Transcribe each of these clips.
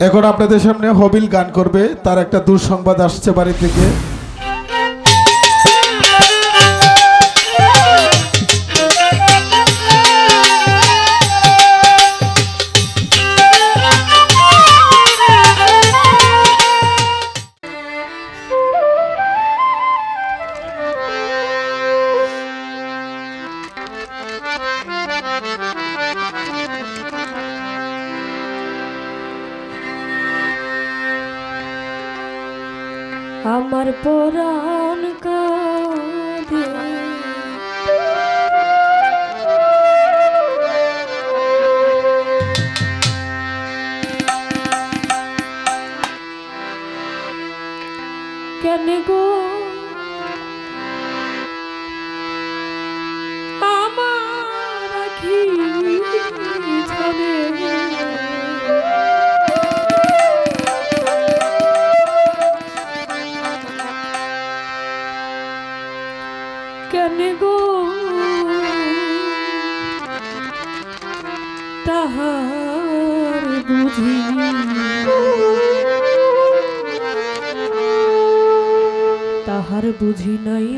এখন আপনাদের সামনে হবিল গান করবে তার একটা দুঃসংবাদ আসছে বাড়ি থেকে। গান কা বুঝি নাই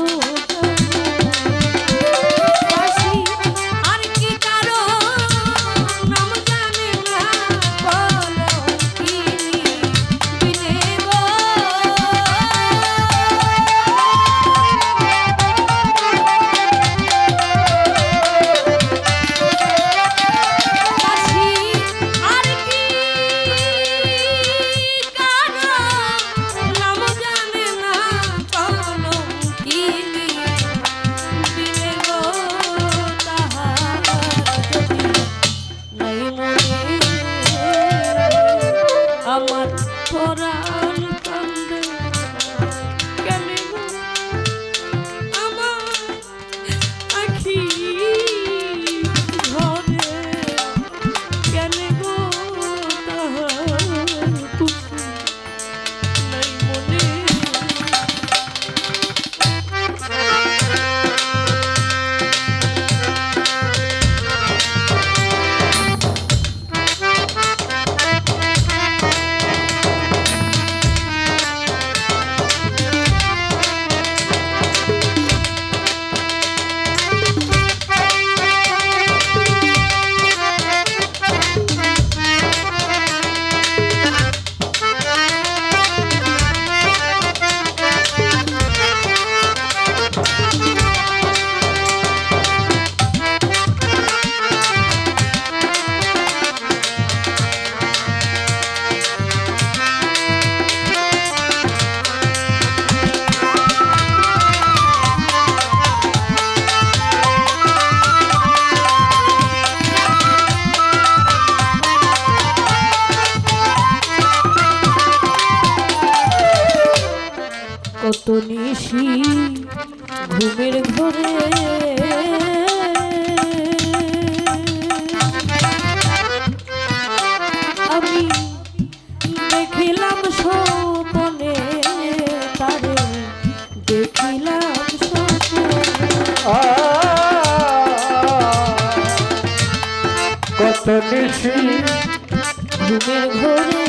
নিশি ঘুমের ঘরে। আমি দেখিলাম সপনে তারে দেখিলাম কত নিশি ঘুমের ঘরে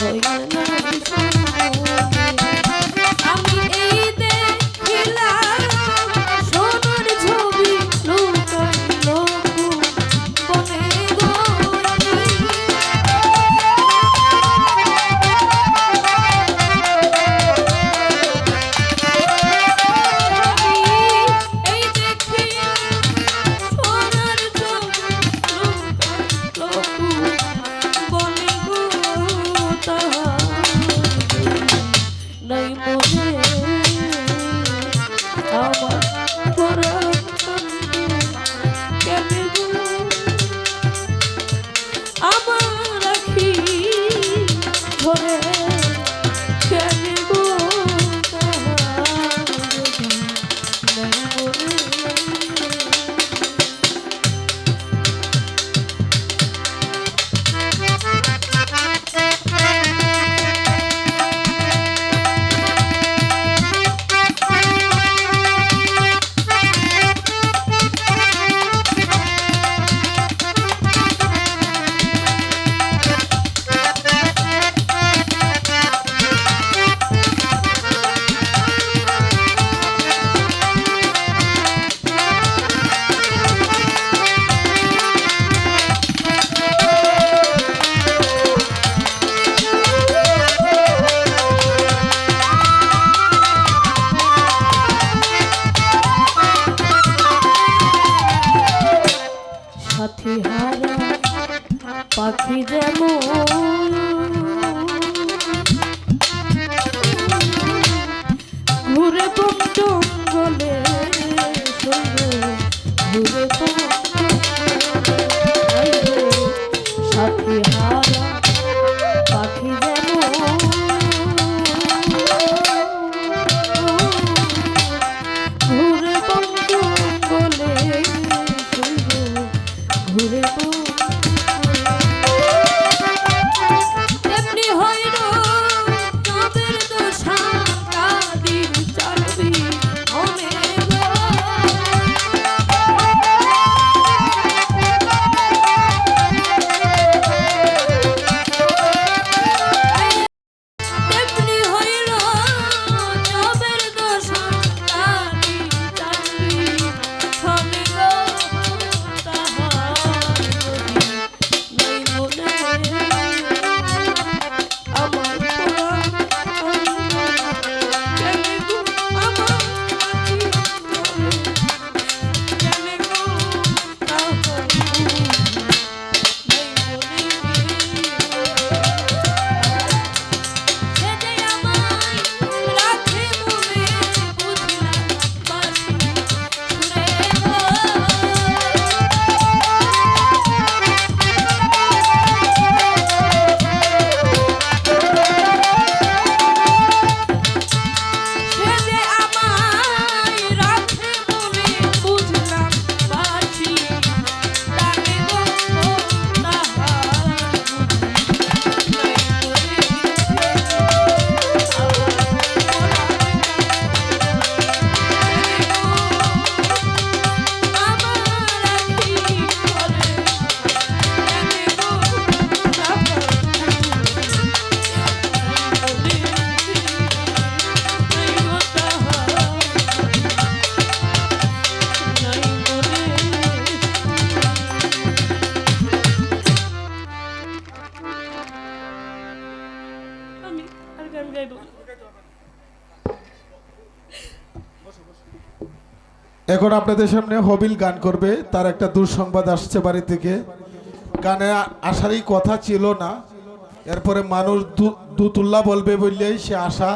Oigan. এখন আপনাদের সামনে হবিল গান করবে, তার একটা দুঃসংবাদ আসছে বাড়ি থেকে গানে আসারই কথা ছিল না, এরপরে মানুষ দুতুল্লা বলবে বললেই সে আশা।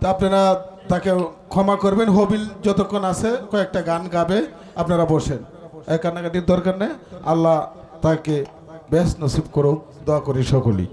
তা আপনারা তাকে ক্ষমা করবেন, হবিল যতক্ষণ আছে কয়েকটা গান গাবে, আপনারা বসেন। কান্নাকাটির দরকার নেই, আল্লাহ তাকে বেশ নসিব করুক, দোয়া করি সকলেই।